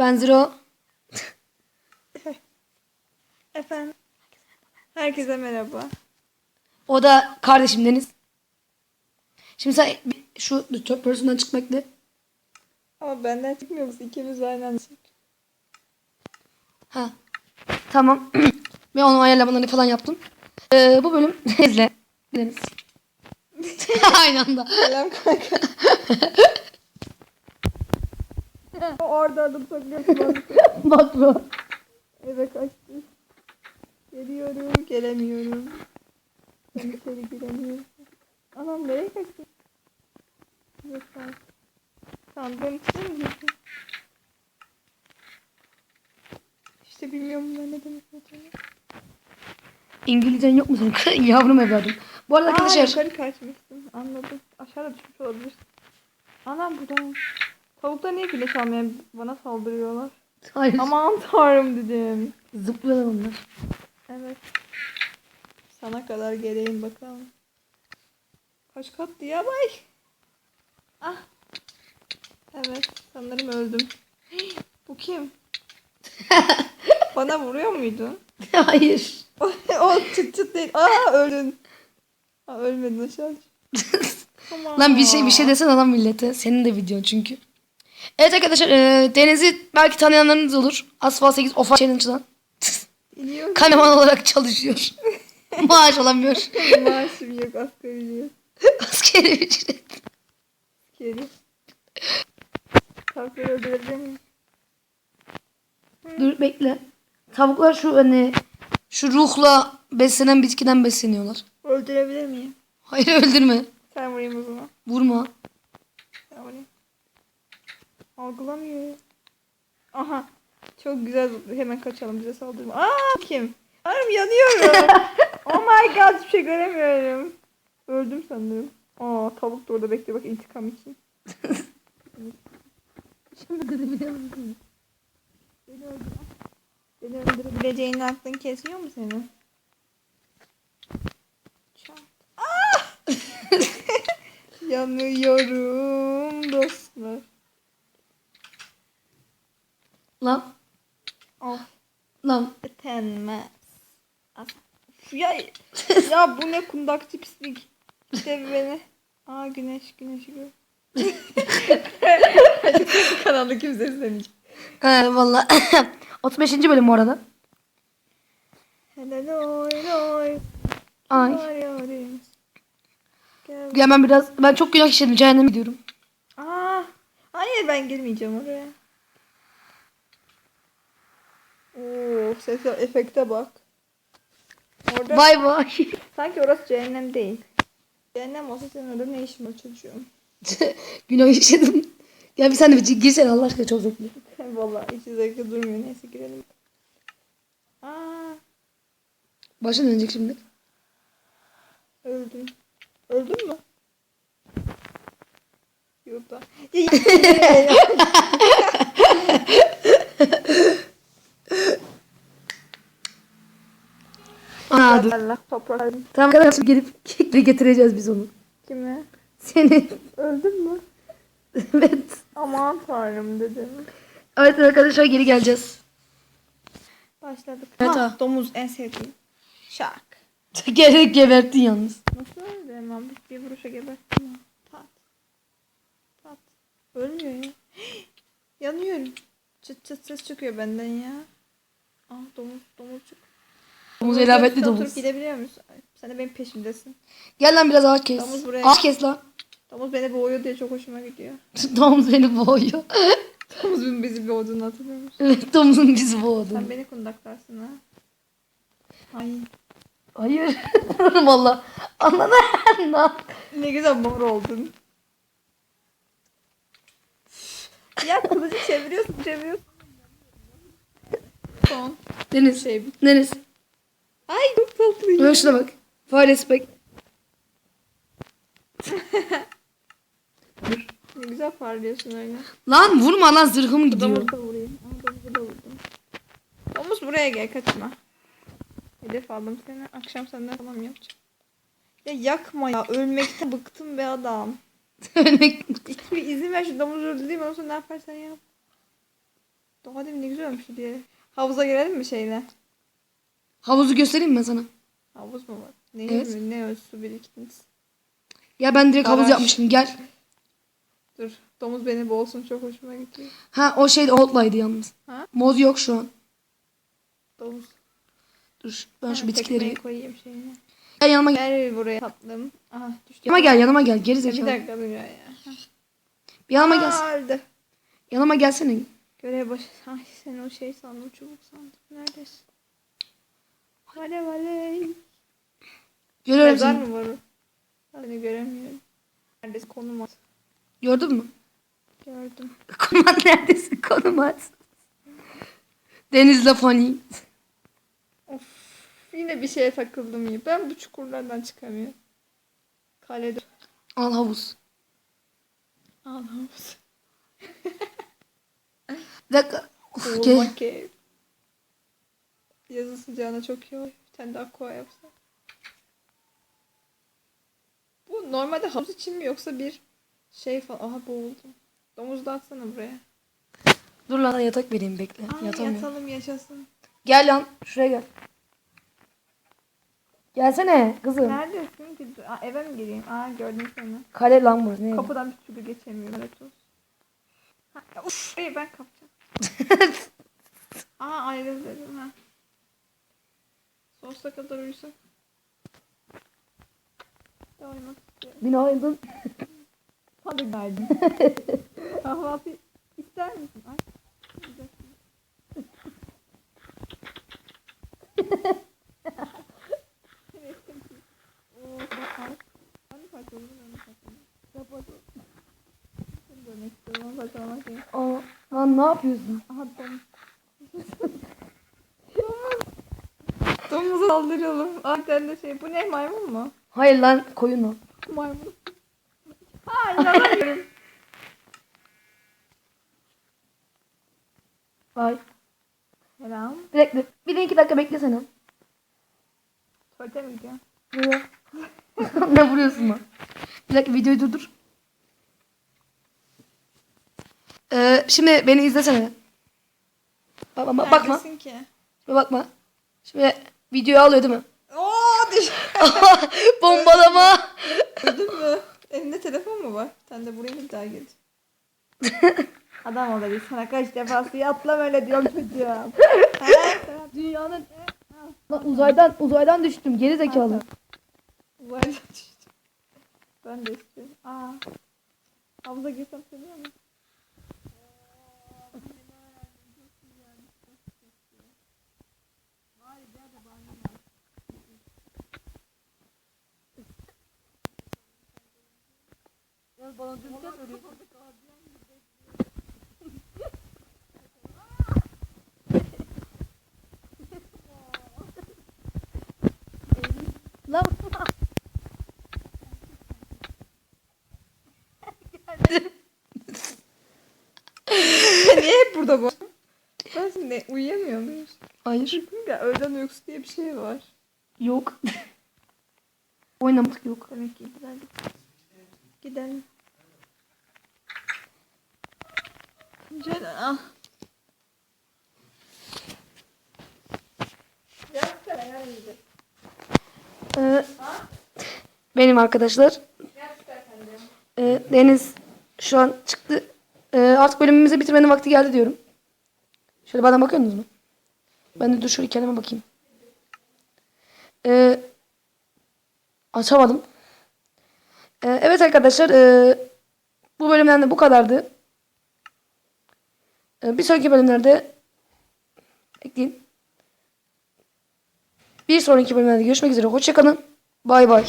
Ben Zero. Efendim. Herkese merhaba. O da kardeşim Deniz. Şimdi sen şu third person'dan çık bekle. Ama benden çıkmıyor musun? İkimiz aynı anda çık. Ha. Tamam. Ve onun ayarlamalarını falan yaptım. Ee, bu bölüm Deniz'le. Deniz. Aynı anda. Selam kanka. Orada adım takıyorsun. Bak bu. Eve kaçtı. Geliyorum, gelemiyorum. Ben içeri giremiyorum. Anam nereye kaçtı? Yok ben. Sandığım içine mi girdi? İşte bilmiyorum ben ne demek istediğimi. İngilizcen yok mu senin? Yavrum evladım. Bu arada Aa, arkadaşlar. yukarı kaçmışsın. Anladım. Aşağıda düşmüş olabilir. Anam buradan. Tavuklar niye güneş almayan bana saldırıyorlar? Hayır. Aman tanrım dedim. Zıplıyorlar onlar. Evet. Sana kadar geleyim bakalım. Kaç kat diye bay. Ah. Evet. Sanırım öldüm. Bu kim? Bana vuruyor muydun? Hayır. o çıt çıt değil. Aa öldün. Aa ölmedin aşağı. Lan bir şey bir şey desen adam millete. Senin de videon çünkü. Evet arkadaşlar e, Deniz'i belki tanıyanlarınız olur. Asfalt 8 Ofa Challenge'dan. Kameraman olarak çalışıyor. Maaş alamıyor. Maaşım yok asgari yok. Askeri ücret. Geri. Tavukları öldürebilir miyim? Dur bekle. Tavuklar şu hani şu ruhla beslenen bitkiden besleniyorlar. Öldürebilir miyim? Hayır öldürme. Sen vurayım o zaman. Vurma. Algılamıyor. Aha. Çok güzel. Hemen kaçalım bize saldırma. Aa kim? Arım yanıyorum. oh my god hiçbir şey göremiyorum. Öldüm sanırım. Aa tavuk da orada bekliyor bak intikam için. Beni öldür. Beni öldürebileceğinin aklın kesiyor mu senin? Çat. Ah! Yanıyorum dostlar. Lan Of. lan. Tenmez. As- Ya, ya bu ne kundakçı pislik. İşte beni. Aa güneş güneş gör. Kanalda kimse izlemeyecek. He valla. 35. bölüm bu arada. Loy. Ay. Ya ben biraz ben çok günah işledim cehenneme gidiyorum. Aa, hayır ben girmeyeceğim oraya. Oo, ses efekte bak. Orada Vay vay. sanki orası cehennem değil. Cehennem olsa senin orada ne işin var çocuğum? günah işledim. Gel bir sen de bir girsene Allah aşkına çok zevkli. Vallahi hiç zevkli durmuyor. Neyse girelim. Aa, Başın dönecek şimdi. öldüm. Öldün mü? Yok da. Aa dur. Allah toprak. Tamam arkadaşlar gelip kekle getireceğiz biz onu. Kime? Seni. Öldün mü? evet. Aman tanrım dedim. Evet arkadaşlar geri geleceğiz. Başladık. Evet, ha, domuz en sevdiğim. Şak. Gerek geberttin yalnız. Nasıl öldü hemen? Bir, vuruşa geberttim ya. Pat. Pat. Ölmüyor ya. Yanıyorum. Çıt çıt ses çıkıyor benden ya. Ah domuz. Domuz Oturup domuz. gidebiliyor musun? Sen de benim peşimdesin. Gel lan biraz ağaç kes. Domuz buraya- Ağaç kes lan. Domuz beni boğuyor diye çok hoşuma gidiyor. Domuz beni boğuyor. Domuz bizi boğduğunu hatırlıyor musun? evet domuzun bizi boğdu. Sen beni kundaklarsın ha. Ay. Hayır. Vururum valla. Anladın mı? Ne güzel mor oldun. ya kılıcı çeviriyorsun çeviriyorsun. Son Deniz. şey. Deniz. Ay çok tatlıyım. Böyle şuna bak. Fare spek. Ne güzel parlıyorsun öyle. Lan vurma lan zırhım gidiyor. Domuz da vurayım. Aa, domuzu da vurdum. Domuz buraya gel kaçma. Hedef aldım seni. Akşam senden tamam yapacağım. Ya yakma ya. Ölmekten bıktım be adam. Örnek. İki bir izin ver şu domuzu öldüreyim. Ondan sonra ne yaparsan yap. Daha demin ne güzel olmuştu diye. Havuza girelim mi şeyle? Havuzu göstereyim mi ben sana? Havuz mu var? Ne Evet. mi? Ne su birikintisi? Ya ben direkt havuz Garaj. yapmıştım gel. Dur. Domuz beni boğulsun çok hoşuma gidiyor. Ha o şey Outlay'dı yalnız. Ha? Moz yok şu an. Domuz. Dur ben şu Ha, bitkileri... tekmeyi koyayım şeyine. Gel yanıma gel. Gel buraya tatlım. Aha düştü. Yanıma gel yanıma gel geri Ya Bir zekalı. dakika dur ya. Bir yanıma gel. öldü. Yanıma gelsene. Görev başı. Ay sen o şey sandım çubuk sandım. Neredesin? Vale vale. Görüyorum Mezar seni. mı var? Hani göremiyorum. Neredesin konum at. Gördün mü? Gördüm. Konum at neredesin? Konum at. Denizle fani. Of. Yine bir şeye takıldım ya. Ben bu çukurlardan çıkamıyorum. Kalede. Al havuz. Allah'ım. Bir dakika. Of, gel. Yazın sıcağına çok iyi oluyor. Bir tane daha koa yapsa. Bu normalde havuz için mi yoksa bir şey falan. Aha boğuldum. Domuz da atsana buraya. Dur lan yatak vereyim bekle. Yatamıyorum. yatalım yaşasın. Gel lan şuraya gel. Gelsene kızım. Neredesin ki? Aa, eve mi gireyim? Aa gördüm seni. Kale lan burası. Ne? Kapıdan bir türlü geçemiyorum. Evet. Ha, ya, uf, iyi ben kapacağım. Aa ayrıl dedim ha. Sonsuza kadar uyusak. Ya uyumak istiyorum. Günaydın. Hadi günaydın. Kahvaltı ister misin? Ay. Aa, lan ne yapıyorsun? Aha. Domuza saldıralım. Tane de şey. Bu ne maymun mu? Hayır lan koyun o. Maymun. Ha inanamıyorum. Ay. Selam. Bir dakika. Bir de iki dakika beklesene. Tuvalete mi gidiyorsun? Ne vuruyorsun lan? Bir dakika videoyu durdur. Ee, şimdi beni izlesene. Bak, bak, bak- bakma. Neredesin ki? Bakma. Şimdi videoyu alıyor değil mi? Oo düş. Bombalama. Gördün mü? Elinde telefon mu var? Sen de buraya bir daha git. Adam olabilir. Sana kaç defa suya atlam öyle diyorum çocuğa. Dünyanın Lan uzaydan uzaydan düştüm geri zekalı. Uzayda düştüm. Ben de istiyorum. Aa. Havuza girsem seviyor musun? Lan Niye hep burada bu? Ben şimdi uyuyamıyor muyum? Hayır. Ya öğlen uykusu diye bir şey var. Yok. Oynamak yok. Demek ki gidelim. Gidelim. Şöyle ah. İyice. Ee, benim arkadaşlar. Ee, Deniz şu an çıktı. Ee, artık bölümümüzü bitirmenin vakti geldi diyorum. Şöyle bana bakıyorsunuz mu? Ben de dur şöyle kendime bakayım. Ee, açamadım. Ee, evet arkadaşlar. ee, bu bölümden de bu kadardı. Ee, bir sonraki bölümlerde bekleyin. Bir sonraki bölümlerde görüşmek üzere. Hoşçakalın. Bay bay.